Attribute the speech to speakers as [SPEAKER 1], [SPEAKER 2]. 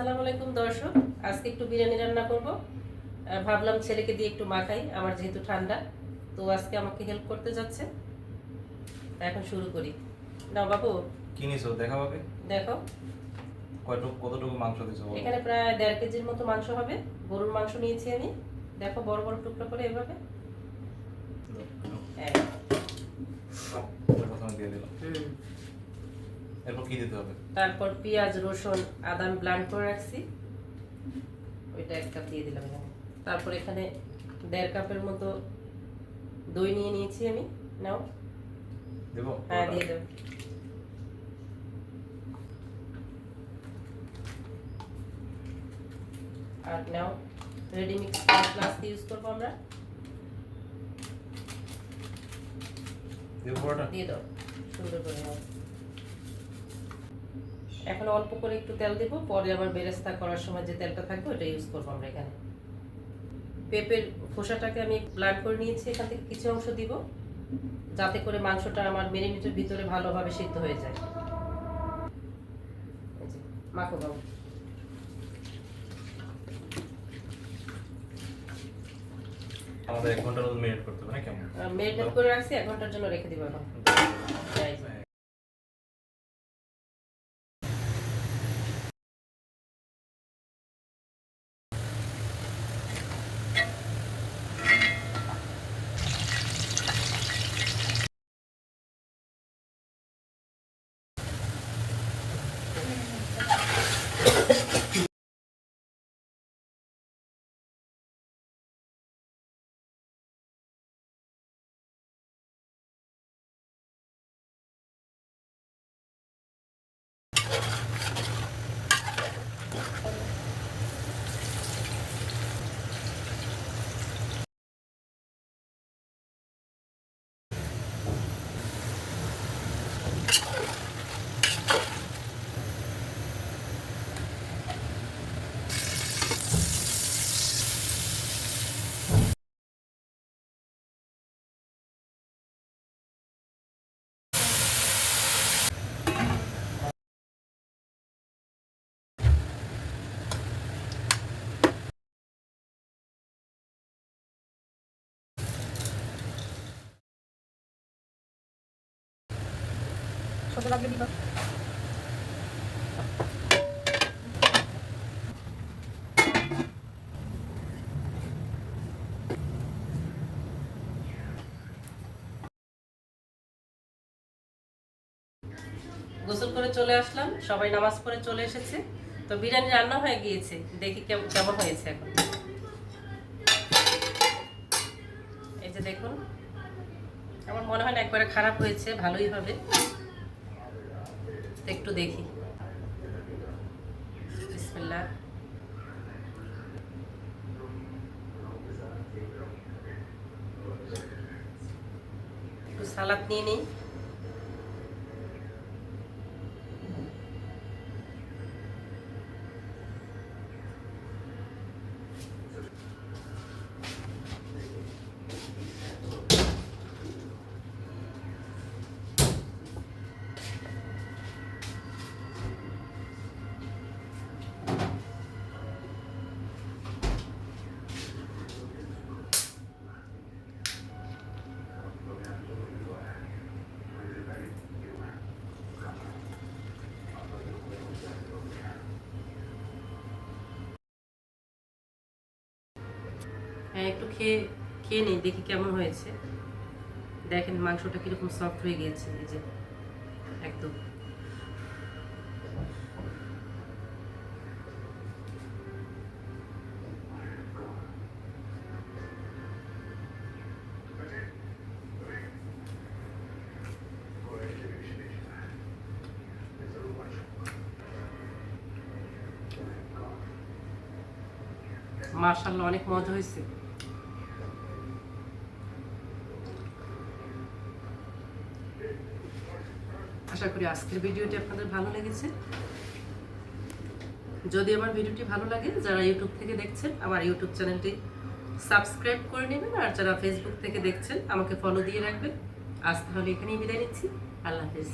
[SPEAKER 1] আসসালামু আলাইকুম দর্শক। আজকে একটু বিরিয়ানি রান্না করব। ভাবলাম ছেলেকে দিয়ে একটু মাখাই আমার যেহেতু ঠান্ডা তো আজকে আমাকে হেল্প করতে যাচ্ছে। তা এখন শুরু করি। নাও বাবু।
[SPEAKER 2] কি নিছো? দেখা পাবে
[SPEAKER 1] দেখো।
[SPEAKER 2] কতটুকু কতটুকু মাংস দিছো
[SPEAKER 1] এখানে প্রায় দেড় কেজির মতো মাংস হবে। গরুর মাংস নিয়েছি আমি। দেখো বড় বড় টুকরো করে এভাবে। হ্যাঁ।
[SPEAKER 2] প্রথমে দিয়ে দিলাম। এরপর কি দিতে হবে?
[SPEAKER 1] তারপর পেঁয়াজ রসুন আদা আমি ব্লান্ড করে রাখছি। ওইটা এক কাপ দিয়ে দিলাম তারপর এখানে দেড় কাপের মতো দই নিয়ে নিয়েছি আমি। নাও।
[SPEAKER 2] দেবো?
[SPEAKER 1] হ্যাঁ দিয়ে দেবো। আর now ready mix glass use করব আমরা। দিয়ে দাও। সুন্দর করে নাও। এখন অল্প করে একটু তেল দেবো পরে আবার বেরেস্তা করার সময় যে তেলটা থাকবে ওটা ইউজ করব আমরা এখানে। পেঁপের খোসাটাকে আমি ব্লান্ড করে নিয়েছি এখান থেকে কিছু অংশ দিব যাতে করে মাংসটা আমার মেরিনেটের ভিতরে ভালোভাবে সিদ্ধ হয়ে যায়। মাখো বাবু।
[SPEAKER 2] আমাদের এক ঘণ্টার মতো মেরিনেট করতে হবে না কেমন?
[SPEAKER 1] মেরিনেট করে রাখছি এক ঘণ্টার জন্য রেখে দিব এখন। এই
[SPEAKER 3] লাগবে
[SPEAKER 1] গোসল করে চলে আসলাম, সবাই নামাজ পড়ে চলে এসেছে। তো বিরিয়ানি রান্না হয়ে গিয়েছে, দেখি কেমন হয়েছে এখন। এই যে দেখুন, আমার মনে হয় না একবারে খারাপ হয়েছে, ভালোই হবে। তো একটু দেখি বিসমিল্লাহ একটু সালাদ নিয়ে নিই হ্যাঁ একটু খেয়ে খেয়ে নিই, দেখি কেমন হয়েছে। দেখেন মাংসটা কীরকম সফট হয়ে গিয়েছে, এই যে, একদম। মার্শাল্লাহ অনেক মজা হয়েছে। আশা করি আজকের ভিডিওটি আপনাদের ভালো লেগেছে। যদি আমার ভিডিওটি ভালো লাগে, যারা ইউটিউব থেকে দেখছেন, আমার ইউটিউব চ্যানেলটি সাবস্ক্রাইব করে নেবেন, আর যারা ফেসবুক থেকে দেখছেন, আমাকে ফলো দিয়ে রাখবেন। আজ তাহলে এখানেই বিদায় নিচ্ছি। আল্লাহ হাফিজ।